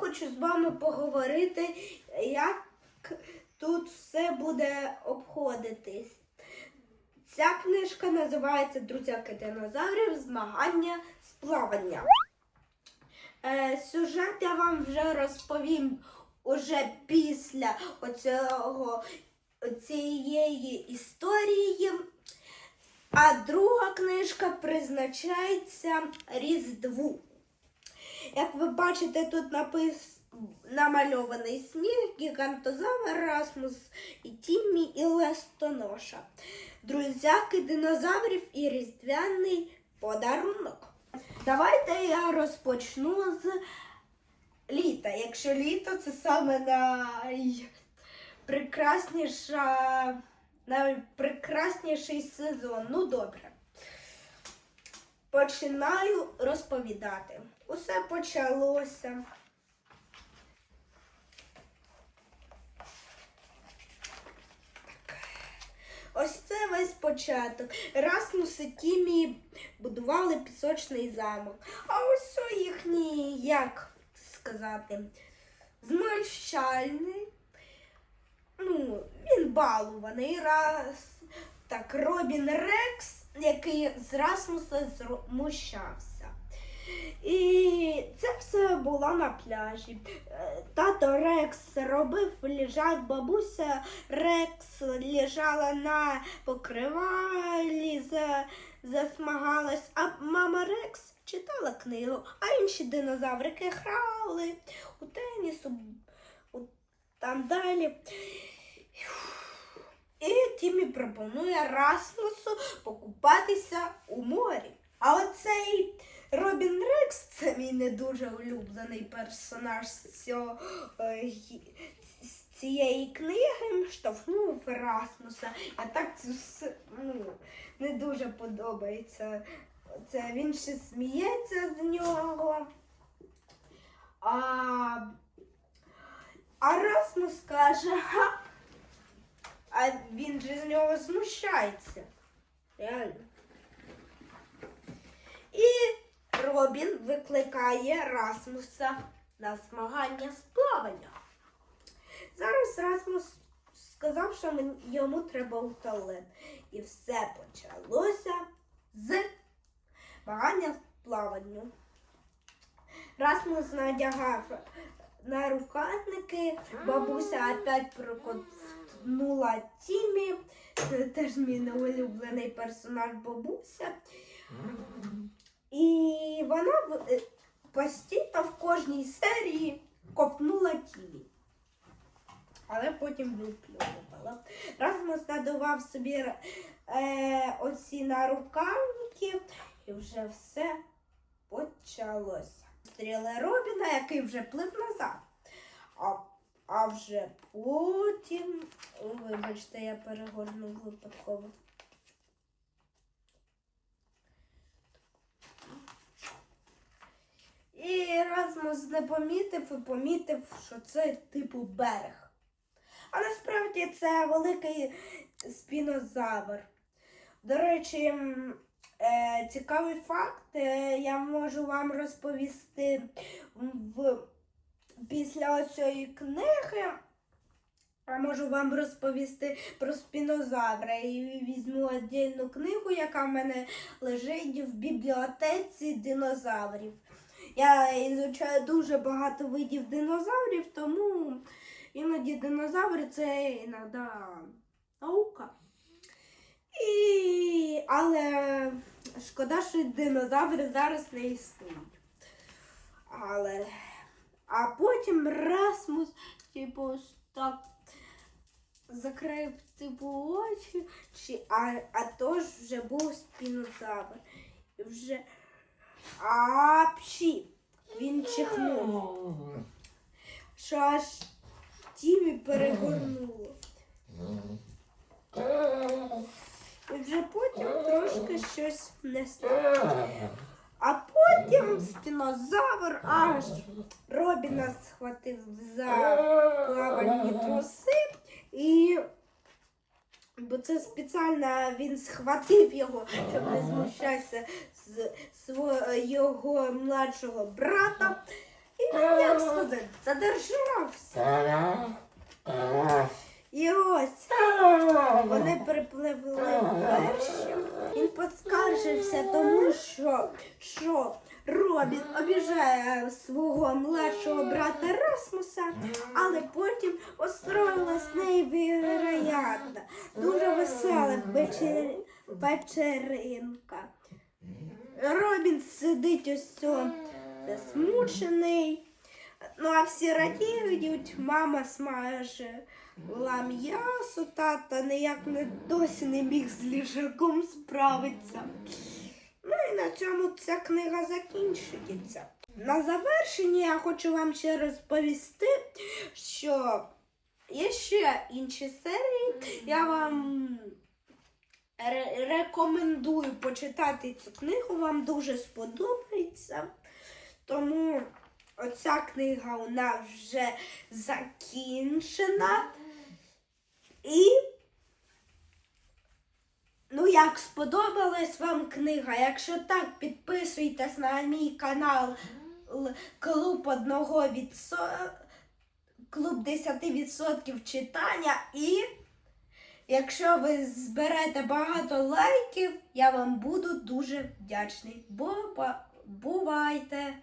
хочу з вами поговорити, як тут все буде обходитись. Ця книжка називається Друзяки динозаврів. Змагання з плавання. Е, сюжет я вам вже розповім уже після оцього, цієї історії. А друга книжка призначається Різдву. Як ви бачите, тут напис... намальований сніг, гігантозавр, Расмус і Тіммі і Лестоноша. Друзяки динозаврів і різдвяний подарунок. Давайте я розпочну з літа. Якщо літо це саме найпрекрасніша, найпрекрасніший сезон. Ну добре. Починаю розповідати. Усе почалося. Ось це весь початок. Расмус і будували пісочний замок. А ось о їхній, як сказати, змальщальний. Ну, він балуваний. Раз так, Робін Рекс, який з Расмуса змущався. І це все було на пляжі. Е, Тато Рекс робив ліжак, бабуся Рекс лежала на покривалі, засмагалась, а мама Рекс читала книгу, а інші динозаврики грали у теніс, у, там далі. І Тімі пропонує Расмусу покупатися у морі. А оцей Робін Рекс це мій не дуже улюблений персонаж з, цього, е, з цієї книги. Штовхнув Расмуса. А так це ну, не дуже подобається. Це він ще сміється з нього. А, а Расмус каже, а він же з нього знущається. Реально. І Робін викликає Расмуса на змагання з плавання. Зараз Расмус сказав, що йому треба у туалет. І все почалося з змагання з плаванню. Расмус надягав на рукавники, бабуся опять прокотнула Тімі. Це теж мій неулюблений персонаж бабуся. І вона е, постійно в кожній серії копнула Тімі. Але потім виплювала. Расмус надував собі е, оці нарукавники, і вже все почалося. Стріли Робіна, який вже плив назад. А, а вже потім. Вибачте, я перегорнув випадково. І Расмус не помітив і помітив, що це типу берег. А насправді це великий спінозавр. До речі, е, цікавий факт е, я можу вам розповісти в, після цієї книги. Я можу вам розповісти про спінозавра. І візьму віддільну книгу, яка в мене лежить в бібліотеці динозаврів. Я ізучаю дуже багато видів динозаврів, тому іноді динозаври це іноді наука. І... Але шкода, що динозаври зараз не існують. Але... А потім Расмус, типу, так закрив типу очі, чи, а, а то ж вже був спінозавр. І вже апші. Що аж Тімі перегорнуло. І вже потім трошки щось не стало. А потім спінозавр аж Робіна схватив за плавальні труси і. Бо це спеціально він схватив його, щоб не змущатися з свого младшого брата. Як сказати, задержався. І ось вони припливли перші. Він поскаржився тому, що, що Робін обіжає свого младшого брата Расмуса, але потім устроїлась невероятна, дуже весела вечер... вечеринка. Робін сидить ось засмучений. Ну а всі радіють, мама смаже м'ясо, тата ніяк не досі не міг з ліжаком справитися. Ну і на цьому ця книга закінчується. На завершення я хочу вам ще розповісти, що є ще інші серії. Я вам ре- рекомендую почитати цю книгу, вам дуже сподобається. Тому оця книга нас вже закінчена. І, ну, як сподобалась вам книга, якщо так, підписуйтесь на мій канал Клуб одного відсо... Клуб 10% читання і якщо ви зберете багато лайків, я вам буду дуже вдячний. Бо бувайте!